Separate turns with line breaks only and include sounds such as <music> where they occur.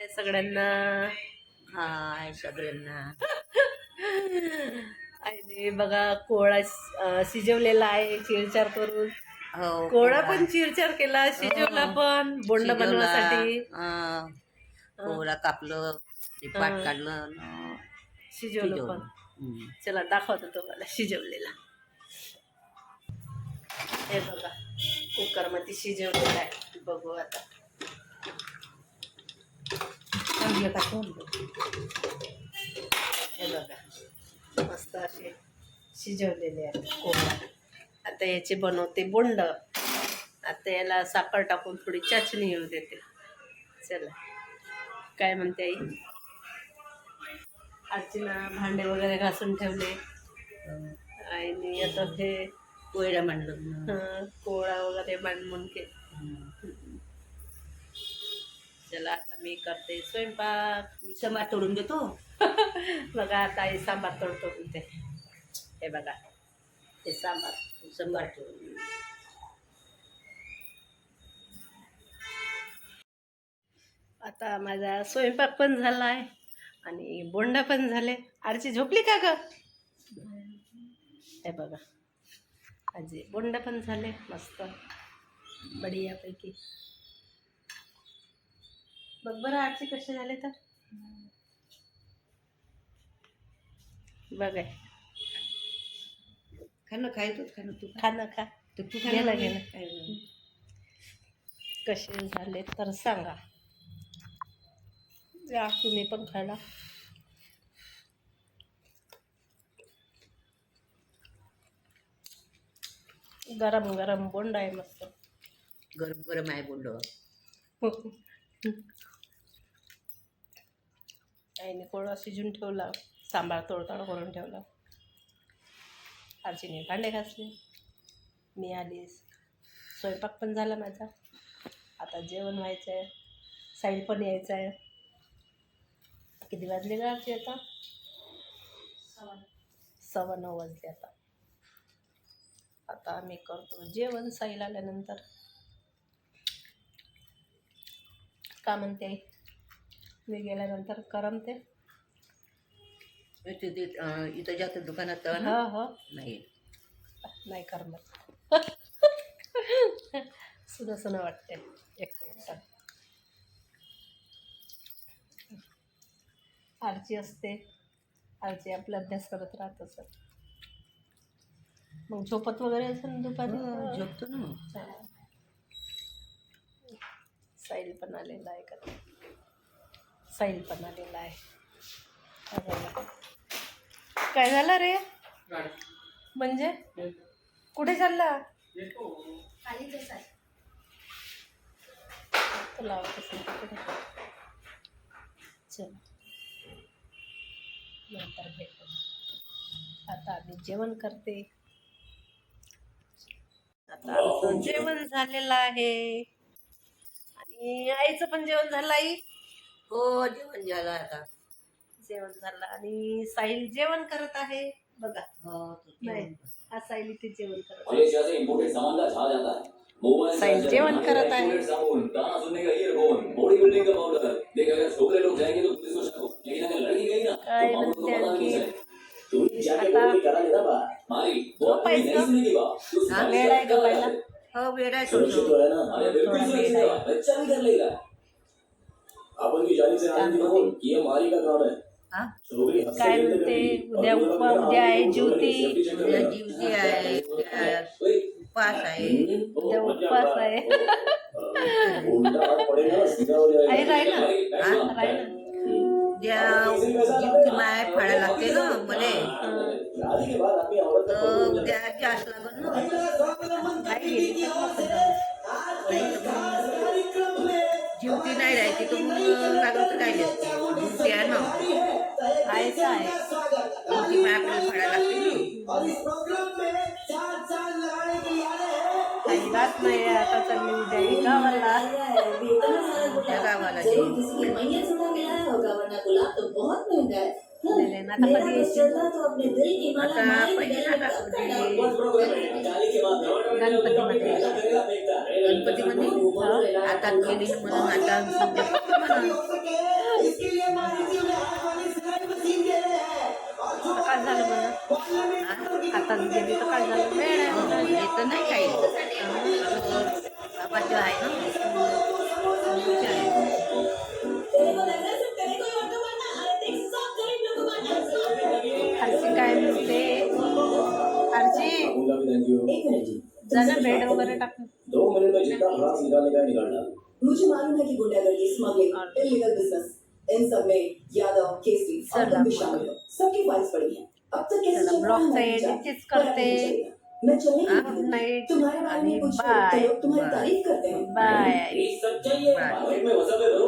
सगळ्यांना
हाय सगळ्यांना
आणि बघा कोळा शिजवलेला आहे चिरचार करून
हो
कोळा पण चिरचार केला शिजवला
हो.
पण बोंड. बनवण्यासाठी.
कोहळा कापलं पाट. काढलं
शिजवलं. पण. चला दाखवतो तुम्हाला शिजवलेला हे बघा कुकरमध्ये शिजवलेला आहे बघू आता
का चांगलं?
हे बघा मस्त असे शिजवलेले आहेत कोंबडा आता याचे बनवते बोंड. आता याला साखर टाकून थोडी चाचणी येऊ देते. चला. काय म्हणते आई? आजीना भांडे वगैरे घासून ठेवले. आणि आता हे
कोयडा
हं, कोळा वगैरे बांधून के चला आता मी करते स्वयंपाक
मी सांबार तोडून देतो. <laughs>
बघा आता हे सांबार तोडतो ते हे बघा हे सांबार
सांबार तोडून
आता माझा स्वयंपाक पण झाला आहे आणि बोंडा पण झाले. आरची झोपली का ग? हे बघा आजी बोंडा पण झाले मस्त. बढियापैकी. बघ बरं आरची कसे झाले तर? बघ
खाणं खायचो खाणं तू
खा. ना खा.
तर तू
गेला,
खाणं
गेला.
काय?
कसे झाले तर सांगा. या तुम्ही पण खायला. गरम गरम बोंड आहे मस्त.
गरम गरम आहे बोललो <laughs>
आईने कोळा शिजून ठेवला सांबार तोडताड करून ठेवला. आजीने भांडे घासले. मी आली स्वयंपाक पण झाला माझा. आता जेवण व्हायचं आहे साईड पण यायचं आहे किती वाजले का आजी आता? सव्वा नऊ वाजले आता. आता आम्ही करतो जेवण साईल आल्यानंतर. का म्हणते? आई मी गेल्यानंतर करमते
इथे ते, अं, इथं जातं दुकानात
हो हो.
नाही.
नाही करमत सुनं सुनं वाटते एकटं एकटं आरची असते. आरची आपला अभ्यास करत राहत असत मग झोपत वगैरे असेल दुपारी?
हो, झोपतो ना मग.
साईल पण आलेला आहे का? साईल पण आलेला आहे. काय झालं रे? म्हणजे? कुठे चालला? चल. नंतर भेटू. आता आम्ही जेवण करते. आता आमचं जेवण झालेलं आहे. आणि आईचं पण जेवण झालं आई.
हो जेवण झालं आता.
जेवण झालं. आणि साहिल जेवण करत आहे? बघा.
हो तो
नाही.
जेवण
हा साहिल इथे जेवण करत आहे.
मलेशिया से इंपोर्टेड सामान का छा जाता है मोबाइल
साइड
चार्जर,
जेवण करत आहे.
इंपोर्टेड साबुन गाना सुनने का? ईयरफोन बॉडी बिल्डिंग का पाउडर देख अगर छोकरे लोग जाएंगे तो पुलिस को शक हो लेकिन अगर लड़की गई ना.
काय
तो पाउडर को
म्हणते
पता नहीं
आणखी?
चले तू जाके
आता-
बोल के करा लेना बा मारी बहुत
झोपायचं?
नहीं सुनने की बात तू
हाँ,
वेळ आहे का
बात
पहिला?
हो वेळ आहे
सुरक्षित
थोडं
तो. है ना. अरे बिल्कुल
थोड़ा
सुरक्षित
देर
है बच्चा भी कर लेगा अपन की जानी से आने की बोल ये मारी का काम है?
हा
काय म्हणते। उद्या उपा उद्या आहे ज्योती
उद्या। जीवती आहे. उद्या उपास आहे.
उद्या उपवास आहे.
उल्टा हाथ पड़ेगा ना, सीधा हो जाएगा
आई राहिला.
हा?
राहिला.
उद्या जीवती माय फाळा लागते ना मले. उद्या जास्त लागल ना. नाही राहायची तर मग काय आहे माय आपल्याला फाळा लागते.
नाही आता चालली उद्या गावाला.
त्या
तो
आता कधी
तो
आता पहिले
गणपतीमध्ये.
गणपतीमध्ये? आता गेली म्हणून आता काय झालं म्हणा आता
गेली तर काय झालं?
येतं नाही काही. बाबा आहे ना
मिनट जी
जा ना बेड वगैरे टाक
दो मिनट में जितना खलास निकालने का है, निकाल डाल
मुझे मालूम है कि गुंडागर्दी स्मगलिंग
और-
इलीगल बिजनेस इन सब में यादव केसरी और
चलो,
तुम भी शामिल हो सबकी फाइल्स पड़ी हैं अब तक कैसे
चलो,
चल रहा
ब्लॉग
है
से
हमारी जान?
नीचे
पर अब
करते।
नहीं चलेगा। मैं चलने की
हाँ,
नहीं हूँ।
नाइट
तुम्हारे बारे
आणि
में कुछ
बाय
तो लोग तुम्हारी
बाय।
तारीफ करते हैं
बाय
ये सच्चाई है
बाय।
मार्केट में वसा पे करो